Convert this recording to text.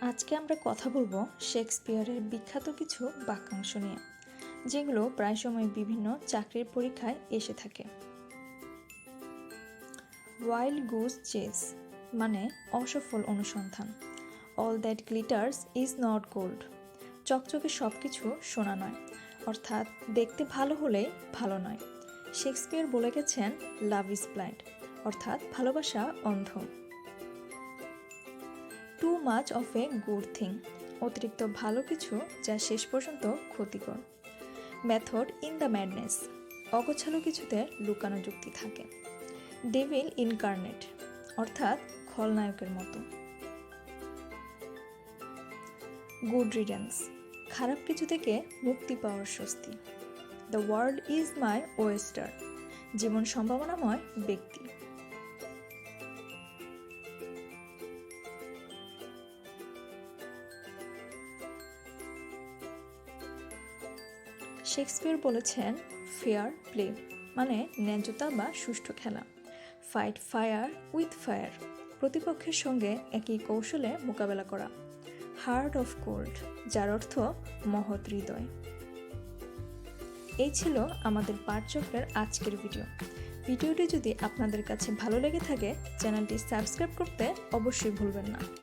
আজকে আমরা কথা বলব শেক্সপিয়ারের বিখ্যাত কিছু বাক্যাংশ নিয়ে, যেগুলো প্রায় সময় বিভিন্ন চাকরির পরীক্ষায় এসে থাকে। ওয়াইল্ড গুজ চেস মানে অসফল অনুসন্ধান। All that glitters is not gold চকচকে সব কিছু সোনা নয়, অর্থাৎ দেখতে ভালো হলেই ভালো নয়। শেক্সপিয়ার বলে গেছেন লাভ ইজ ব্লাইন্ড অর্থাৎ ভালোবাসা অন্ধ। Too much of a good thing অতিরিক্ত ভালো কিছু যা শেষ পর্যন্ত ক্ষতিকর। মেথড ইন দ্য ম্যাডনেস অগোছালো কিছুতে লুকানো যুক্তি থাকে। ডেভিল ইনকার্নেট অর্থাৎ খলনায়কের মতো। গুড রিডেন্স খারাপ কিছু থেকে মুক্তি পাওয়ার স্বস্তি। The world is my oyster জীবন সম্ভাবনাময় ব্যক্তি। শেক্সপিয়ার বলেছেন, ফেয়ার প্লে মানে ন্যায্যতা বা সুষ্ঠু খেলা। ফাইট ফায়ার উইথ ফায়ার প্রতিপক্ষের সঙ্গে একই কৌশলে মোকাবেলা করা। হার্ট অফ কোল্ড যার অর্থ মহৎ হৃদয়। এই ছিল আমাদের পাঠচক্রের আজকের ভিডিও। ভিডিওটি যদি আপনাদের কাছে ভালো লেগে থাকে, চ্যানেলটি সাবস্ক্রাইব করতে অবশ্যই ভুলবেন না।